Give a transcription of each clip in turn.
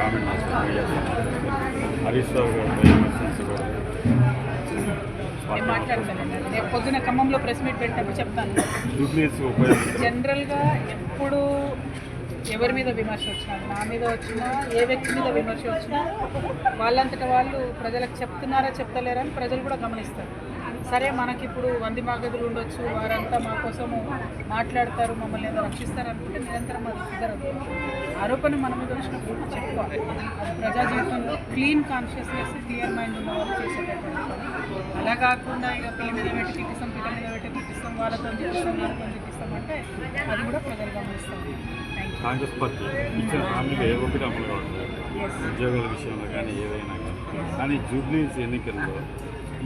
Comment సమావేశం. హరీష్ రావు గారు. పొద్దున ఖమ్మంలో ప్రెస్ మీట్ పెట్టినప్పుడు చెప్తాను. జనరల్గా ఎప్పుడు ఎవరి మీద విమర్శ వచ్చినా నా మీద వచ్చినా ఏ వ్యక్తి మీద విమర్శ వచ్చినా వాళ్ళంతట వాళ్ళు ప్రజలకు చెప్తున్నారా చెప్తలేరా అని ప్రజలు కూడా గమనిస్తారు. సరే మనకి ఇప్పుడు వంది మాగదులు ఉండొచ్చు వారంతా మా కోసము మాట్లాడతారు మమ్మల్ని ఏదో రక్షిస్తారు అనుకుంటే నిరంతరం అది కుదరదు. ఆరోపణ మన మీద వచ్చినప్పుడు చెప్పుకోవాలి. అది ప్రజా జీవితంలో క్లీన్ కాన్షియస్నెస్ క్లియర్ మైండ్ ఉన్న వాళ్ళు చేసేటటువంటి. అలా కాకుండా ఇక పిల్ల మీద పెట్టి తిప్పిస్తాం పిల్ల మీద పెట్టి తిప్పిస్తాం వాళ్ళతో తిప్పిస్తాం వాళ్ళతో తిప్పిస్తాం అంటే అది కూడా ప్రజలు యూ కాంగ్రెస్ పార్టీ ఇచ్చిన హామీలు ఏ ఒక్కటి అమలు కావట్లేదు. ఉద్యోగాల విషయంలో కానీ ఏదైనా కానీ. కానీ జూబ్లీస్ ఎన్నికల్లో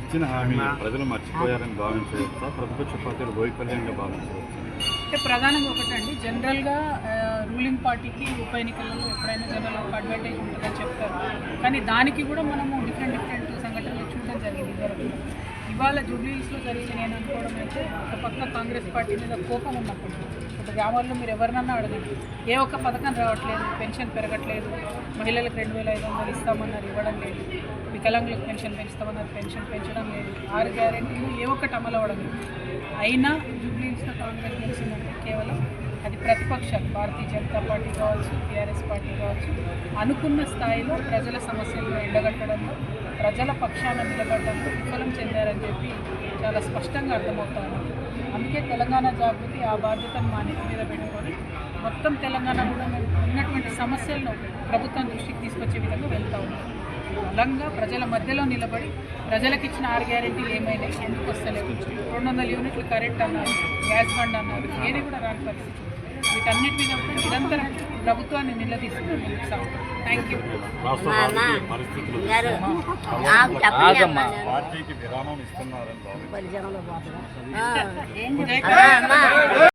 ఇచ్చిన హామీలు ప్రజలు మర్చిపోయారని భావించవచ్చా? ప్రతిపక్ష పార్టీలు వైఫల్యంగా భావించవచ్చు? అంటే ప్రధానంగా ఒకటండి జనరల్గా రూలింగ్ పార్టీకి ఉప ఎన్నికలలో ఎప్పుడైనా జనాలు ఒక అడ్వాంటేజ్ ఉంటుందని చెప్తారు. కానీ దానికి కూడా మనము డిఫరెంట్ డిఫరెంట్ సంఘటనలు చూడడం జరిగింది. ఇదివరకు ఇవాళ జూబ్లీస్లో జరిగింది నేను అనుకోవడం అయితే ఒక పక్క కాంగ్రెస్ పార్టీ మీద కోపం ఉన్నప్పుడు ఒక గ్రామాల్లో మీరు ఎవరినన్నా అడగండి. ఏ ఒక్క పథకం రావట్లేదు పెన్షన్ పెరగట్లేదు మహిళలకు రెండు వేల ఐదు వందలు ఇస్తామన్నారు ఇవ్వడం లేదు. వికలాంగులకు పెన్షన్ పెంచుతామన్నారు పెన్షన్ పెంచడం లేదు. ఆరు గ్యారెంటీలు ఏ ఒక్కటి అమలు అవ్వడం లేదు. అయినా జూబ్లీస్లో కాంగ్రెస్ గెలిచిందంటే ప్రతిపక్షాలు భారతీయ జనతా పార్టీ కావచ్చు టీఆర్ఎస్ పార్టీ కావచ్చు అనుకున్న స్థాయిలో ప్రజల సమస్యలను ఎండగట్టడంలో ప్రజల పక్షాన నిలబడడంలో విఫలం చెందారని చెప్పి చాలా స్పష్టంగా అర్థమవుతాను అందుకే తెలంగాణ జాగృతి ఆ బాధ్యతను మా నెత్తి మీద పెట్టుకొని మొత్తం తెలంగాణ కూడా ఉన్నటువంటి సమస్యలను ప్రభుత్వం దృష్టికి తీసుకొచ్చే విధంగా వెళ్తూ ఉన్నాం బలంగా ప్రజల మధ్యలో నిలబడి ప్రజలకు ఇచ్చిన ఆరు గ్యారెంటీలు ఏమైనా ఎందుకు వస్తలేదు రెండు వందల యూనిట్లు కరెంట్ అన్నారు గ్యాస్ బండ్ అన్నారు ఏది కూడా రాని పరిస్థితి. వీటన్నిటి మీద కూడా నిరంతరం ప్రభుత్వాన్ని నిలదీస్తున్నాం థ్యాంక్ యూ పార్టీకి విరామం ఇస్తున్నారని